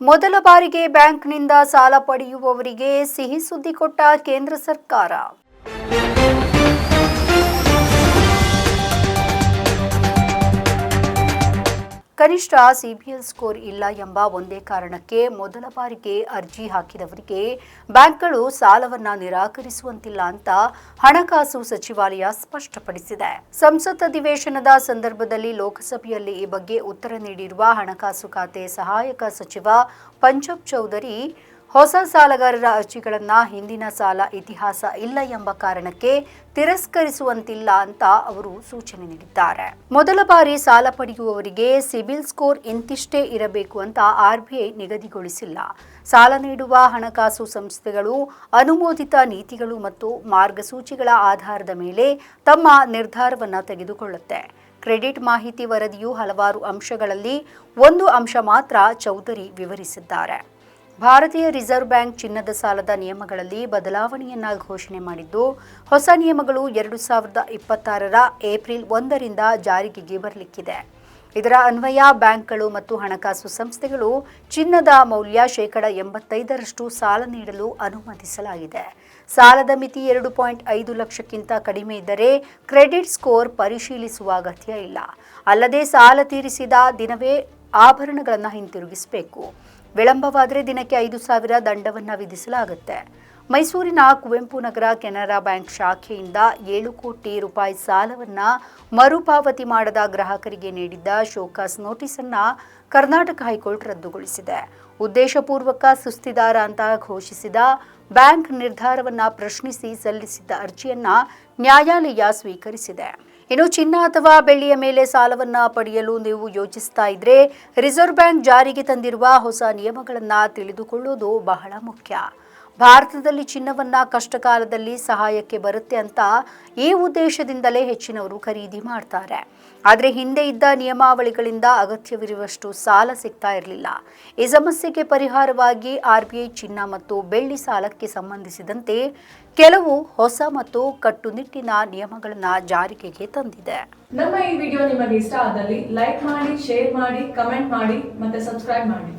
ಮೊದಲ ಬಾರಿಗೆ ಬ್ಯಾಂಕ್ನಿಂದ ಸಾಲ ಪಡೆಯುವವರಿಗೆ ಸಿಹಿ ಸುದ್ದಿ ಕೊಟ್ಟ ಕೇಂದ್ರ ಸರ್ಕಾರ. ಕನಿಷ್ಠ ಸಿಬಿಎಲ್ ಸ್ಕೋರ್ ಇಲ್ಲ ಎಂಬ ಒಂದೇ ಕಾರಣಕ್ಕೆ ಮೊದಲ ಬಾರಿಗೆ ಅರ್ಜಿ ಹಾಕಿದವರಿಗೆ ಬ್ಯಾಂಕ್ಗಳು ಸಾಲವನ್ನು ನಿರಾಕರಿಸುವಂತಿಲ್ಲ ಅಂತ ಹಣಕಾಸು ಸಚಿವಾಲಯ ಸ್ಪಷ್ಟಪಡಿಸಿದೆ. ಸಂಸತ್ ಅಧಿವೇಶನದ ಸಂದರ್ಭದಲ್ಲಿ ಲೋಕಸಭೆಯಲ್ಲಿ ಈ ಬಗ್ಗೆ ಉತ್ತರ ನೀಡಿರುವ ಹಣಕಾಸು ಖಾತೆ ಸಹಾಯಕ ಸಚಿವ ಪಂಜಾಬ್ ಚೌಧರಿ ಹೊಸ ಸಾಲಗಾರರ ಅರ್ಜಿಗಳನ್ನು ಹಿಂದಿನ ಸಾಲ ಇತಿಹಾಸ ಇಲ್ಲ ಎಂಬ ಕಾರಣಕ್ಕೆ ತಿರಸ್ಕರಿಸುವಂತಿಲ್ಲ ಅಂತ ಅವರು ಸೂಚನೆ ನೀಡಿದ್ದಾರೆ. ಮೊದಲ ಬಾರಿ ಸಾಲ ಪಡೆಯುವವರಿಗೆ ಸಿಬಿಲ್ ಸ್ಕೋರ್ ಇಂತಿಷ್ಟೇ ಇರಬೇಕು ಅಂತ ಆರ್ಬಿಐ ನಿಗದಿಗೊಳಿಸಿಲ್ಲ. ಸಾಲ ನೀಡುವ ಹಣಕಾಸು ಸಂಸ್ಥೆಗಳು, ಅನುಮೋದಿತ ನೀತಿಗಳು ಮತ್ತು ಮಾರ್ಗಸೂಚಿಗಳ ಆಧಾರದ ಮೇಲೆ ತಮ್ಮ ನಿರ್ಧಾರವನ್ನು ತೆಗೆದುಕೊಳ್ಳುತ್ತೆ. ಕ್ರೆಡಿಟ್ ಮಾಹಿತಿ ವರದಿಯು ಹಲವಾರು ಅಂಶಗಳಲ್ಲಿ ಒಂದು ಅಂಶ ಮಾತ್ರ ಚೌಧರಿ ವಿವರಿಸಿದ್ದಾರೆ. ಭಾರತೀಯ ರಿಸರ್ವ್ ಬ್ಯಾಂಕ್ ಚಿನ್ನದ ಸಾಲದ ನಿಯಮಗಳಲ್ಲಿ ಬದಲಾವಣೆಯನ್ನ ಘೋಷಣೆ ಮಾಡಿದ್ದು, ಹೊಸ ನಿಯಮಗಳು ಎರಡು ಸಾವಿರದ ಇಪ್ಪತ್ತಾರರ ಏಪ್ರಿಲ್ ಒಂದರಿಂದ ಜಾರಿಗೆ ಬರಲಿಕ್ಕಿದೆ. ಇದರ ಅನ್ವಯ ಬ್ಯಾಂಕ್ಗಳು ಮತ್ತು ಹಣಕಾಸು ಸಂಸ್ಥೆಗಳು ಚಿನ್ನದ ಮೌಲ್ಯ ಶೇಕಡ ಎಂಬತ್ತೈದರಷ್ಟು ಸಾಲ ನೀಡಲು ಅನುಮತಿಸಲಾಗಿದೆ. ಸಾಲದ ಮಿತಿ ಎರಡು ಪಾಯಿಂಟ್ ಐದು ಲಕ್ಷಕ್ಕಿಂತ ಕಡಿಮೆ ಇದ್ದರೆ ಕ್ರೆಡಿಟ್ ಸ್ಕೋರ್ ಪರಿಶೀಲಿಸುವ ಅಗತ್ಯ ಇಲ್ಲ. ಅಲ್ಲದೆ ಸಾಲ ತೀರಿಸಿದ ದಿನವೇ ಆಭರಣಗಳನ್ನು ಹಿಂತಿರುಗಿಸಬೇಕು. ವಿಳಂಬವಾದರೆ ದಿನಕ್ಕೆ ಐದು ಸಾವಿರ ದಂಡವನ್ನು ವಿಧಿಸಲಾಗುತ್ತೆ. ಮೈಸೂರಿನ ಕುವೆಂಪು ನಗರ ಕೆನರಾ ಬ್ಯಾಂಕ್ ಶಾಖೆಯಿಂದ ಏಳು ಕೋಟಿ ರೂಪಾಯಿ ಸಾಲವನ್ನು ಮರುಪಾವತಿ ಮಾಡದ ಗ್ರಾಹಕರಿಗೆ ನೀಡಿದ್ದ ಶೋಕಾಸ್ ನೋಟಿಸ್ ಅನ್ನ ಕರ್ನಾಟಕ ಹೈಕೋರ್ಟ್ ರದ್ದುಗೊಳಿಸಿದೆ. ಉದ್ದೇಶಪೂರ್ವಕ ಸುಸ್ತಿದಾರ ಅಂತ ಘೋಷಿಸಿದ ಬ್ಯಾಂಕ್ ನಿರ್ಧಾರವನ್ನು ಪ್ರಶ್ನಿಸಿ ಸಲ್ಲಿಸಿದ್ದ ಅರ್ಜಿಯನ್ನ ನ್ಯಾಯಾಲಯ ಸ್ವೀಕರಿಸಿದೆ. ಇನ್ನು ಚಿನ್ನ ಅಥವಾ ಬೆಳ್ಳಿಯ ಮೇಲೆ ಸಾಲವನ್ನ ಪಡೆಯಲು ನೀವು ಯೋಚಿಸ್ತಾ ಇದ್ರೆ ರಿಸರ್ವ್ ಬ್ಯಾಂಕ್ ಜಾರಿಗೆ ತಂದಿರುವ ಹೊಸ ನಿಯಮಗಳನ್ನ ತಿಳಿದುಕೊಳ್ಳುವುದು ಬಹಳ ಮುಖ್ಯ. ಭಾರತದಲ್ಲಿ ಚಿನ್ನವನ್ನ ಕಷ್ಟಕಾಲದಲ್ಲಿ ಸಹಾಯಕ್ಕೆ ಬರುತ್ತೆ ಅಂತ ಈ ಉದ್ದೇಶದಿಂದಲೇ ಹೆಚ್ಚಿನವರು ಖರೀದಿ ಮಾಡ್ತಾರೆ. ಆದರೆ ಹಿಂದೆ ಇದ್ದ ನಿಯಮಾವಳಿಗಳಿಂದ ಅಗತ್ಯವಿರುವಷ್ಟು ಸಾಲ ಸಿಗ್ತಾ ಇರಲಿಲ್ಲ. ಈ ಸಮಸ್ಯೆಗೆ ಪರಿಹಾರವಾಗಿ ಆರ್ಬಿಐ ಚಿನ್ನ ಮತ್ತು ಬೆಳ್ಳಿ ಸಾಲಕ್ಕೆ ಸಂಬಂಧಿಸಿದಂತೆ ಕೆಲವು ಹೊಸ ಮತ್ತು ಕಟ್ಟುನಿಟ್ಟಿನ ನಿಯಮಗಳನ್ನು ಜಾರಿಗೆಗೆ ತಂದಿದೆ. ನಮ್ಮ ಈ ವಿಡಿಯೋ ನಿಮಗೆ ಇಷ್ಟ ಆದಲ್ಲಿ ಲೈಕ್ ಮಾಡಿ, ಶೇರ್ ಮಾಡಿ, ಕಮೆಂಟ್ ಮಾಡಿ ಮತ್ತೆ ಸಬ್ಸ್ಕ್ರೈಬ್ ಮಾಡಿ.